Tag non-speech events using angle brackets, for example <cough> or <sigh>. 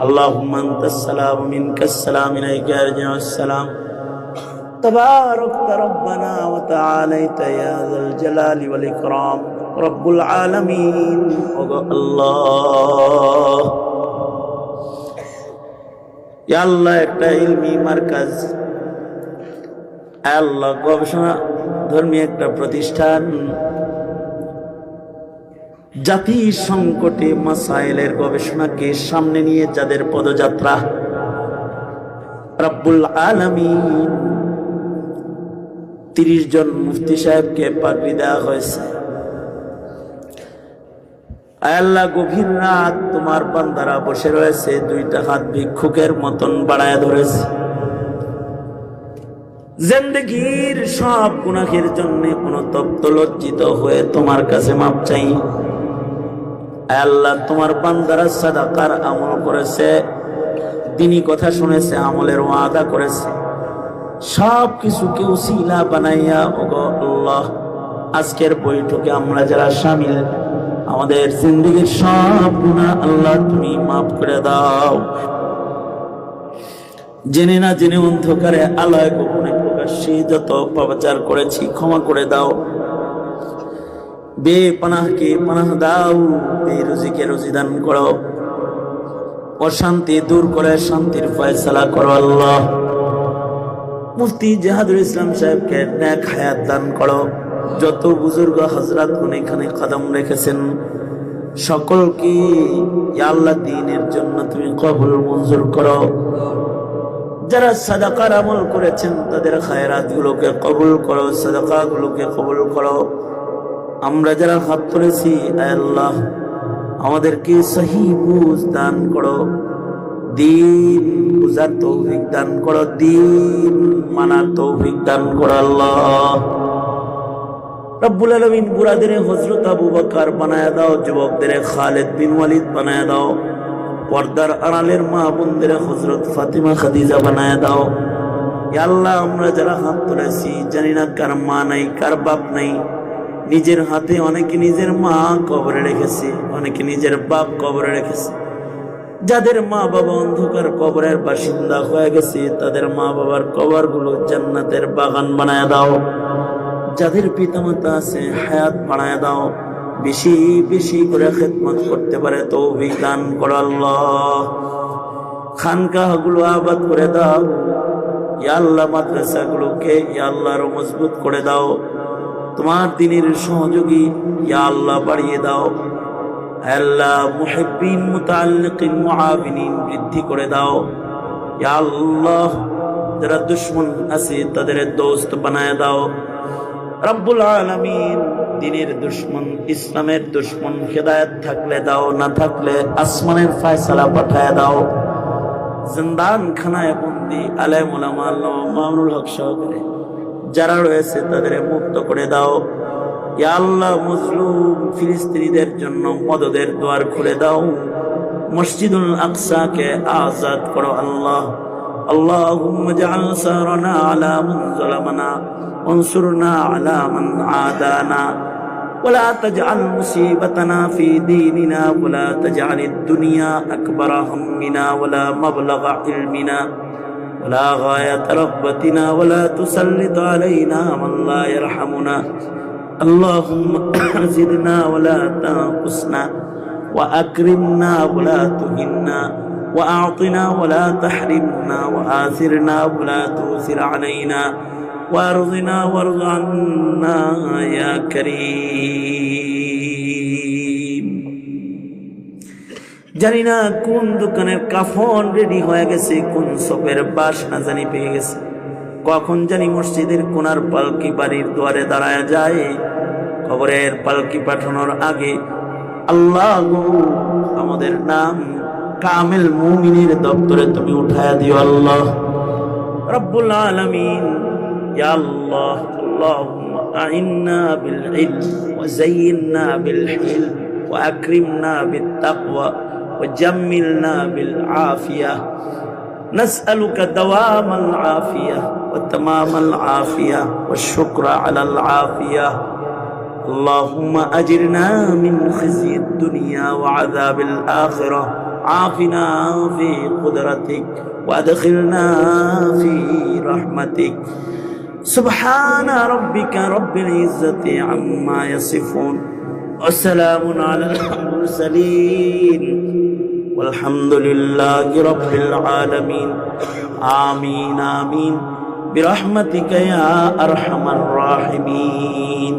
اللهم أنت السلام منك السلام إليك يرجع السلام تباركت ربنا وتعاليت يا ذا الجلال والإكرام رب العالمين الله يا الله একটা ইলমি মার্কাজ আল্লাহ গবেষণা ধর্মী একটা প্রতিষ্ঠান জাতি সংকটে মাসাইলের গবেষণাকে সামনে নিয়ে যাদের পদযাত্রা, রব্বুল আলমিন তিরিশ জন মুফতি সাহেবকে পাগড়ি দেওয়া হয়েছে। আল্লাহ, গভীর রাত তোমার বান্দারা বসে রয়েছে, দুইটা হাত ভিক্ষুকের মতন বাড়ায় ধরেছে। জিন্দগির সব গুনাহের জন্য অনুতপ্ত লজ্জিত হয়ে তোমার কাছে মাপ চাই। আল্লাহ, তোমার বান্দারা সাদাকার আমল করেছে দিনই কথা শুনেছে, আমলের ওয়াদা করেছে। সব কিছুকে উসিলা বানাইয়া আল্লাহ, আজকের বৈঠকে আমরা যারা সামিল, আমাদের জিন্দগির সব গুণা আল্লাহ তুমি মাফ করে দাও। জেনে না জেনে অন্ধকারে আলয় গোপনে প্রকাশ্যে যত পাপাচার করেছি, ক্ষমা করে দাও। বে পানাহকে পানাহ দাও বে রুজিকে রুজি দান করো। অশান্তি দূর করে শান্তির ফয়সালা করো আল্লাহ। মুফতি জাহাদুল ইসলাম সাহেবকে ন্যাক হায়াত দান করো। যত বুজুর্গ হজরত এখানে কদম রেখেছেন, সকলকে আল্লাহ দিনের জন্য তুমি কবুল মঞ্জুর করো। যারা সাদাকার আমল করেছেন, তাদের খায়রাত গুলোকে কবুল করো সাদাকা গুলোকে কবুল করো। আমরা যারা হাত তুলেছি আল্লাহ, আমাদেরকে সহি বুঝ দান করো। দিন বুঝার তৌফিক দান করো, দিন মানার তৌফিক দান করো আল্লাহ। রব্বুল আলমিন বুড়াদের হজরত আবু বকর বানায় দাও, যুবকদের খালেদ বিন ওয়ালিদ বানায় দাও, পর্দার আড়ালের মা বোনদের হজরত ফাতিমা খাদিজা বানায় দাও। আল্লাহ, আমরা যারা হাত তুলেছি জানি না কার মা নাই, কার বাপ নাই। নিজের হাতে অনেকে নিজের মা কবরে রেখেছে, অনেকে নিজের বাপ কবরে রেখেছে। যাদের মা বাবা অন্ধকার কবরের বাসিন্দা হয়ে গেছে, তাদের মা বাবার কবরগুলো জান্নাতের বাগান বানায় দাও। যাদের পিতামাতা আছে, হায়াত বানায় দাও। বেশি বেশি করে খেদমত করতে পারে তো আল্লাহ। খানকাহগুলো আবাদ করে দাও। ইয়াল্লাহ মাদ্রাসা গুলোকে ইয়াল্লাহ মজবুত করে দাও। তোমার দিনের সহযোগী, ইয়া আল্লাহ বাড়িয়ে দাও। আল্লাহ মুহিব্বিন, মুতাআল্লিকিন মুআবিনিন বৃদ্ধি করে দাও। ইয়া আল্লাহ, যারা দুশ্মন আছে, তাদের দোস্ত বানায় দাও। রব্বুল আলামিন, দিনের দুশ্মন, ইসলামের দুশ্মন, হেদায়েত থাকলে দাও, না থাকলে আসমানের ফায়সালা পাঠায় দাও। জিন্দান খানায় বন্দি আলেম ওলামা আল্লাহ মামুনুল হক সহকারে। যারা রয়েছে তাদের মুক্ত করে দাও ইয়া আল্লাহ মুসলুম ফিলিস্তিনিদের জন্য মদদের দ্বার খুলে দাও মসজিদুল আকসাকে আজাদ করো আল্লাহ اللهم اجعل ثارنا على من ظلمنا وانصرنا على من عادانا ولا تجعل مصيبتنا في ديننا ولا تجعل الدنيا أكبر همنا ولا مبلغ علمنا ولا غاية رغبتنا ولا تسلط علينا من لا يرحمنا. اللهم <clears throat> زدنا ولا تنقصنا وأكرمنا ولا تهنا وأعطنا ولا تحرمنا وآثرنا ولا تؤثر علينا. وارضنا وارض عنا يا كريم. জানি না কোন দোকানের কাফন রেডি হয়ে গেছে কোন সপের বাস না জানি পেয়ে গেছে কখন জানি মসজিদের কোনার পালকি বাড়ির দুয়ারে দাঁড়ায় যায় খবরের পালকি পাঠানোর আগে আল্লাহ গো আমাদের নাম কামেল মুমিনের দপ্তরে তুমি উঠায়া দিও আল্লাহ রব্বুল আলামিন ইয়া আল্লাহ اللهم أعنا بالعلم وزينا بالحلم وأكرمنا بالتقوى وجملنا بالعافية. نسألك دوام العافية وتمام العافية والشكر على العافية. اللهم أجرنا من خزي الدنيا وعذاب الآخرة. عافنا في قدرتك وأدخلنا في رحمتك. سبحان ربك رب العزة عما يصفون. وسلام على المرسلين. والحمد لله رب العالمين آمين آمين برحمتك يا أرحم الراحمين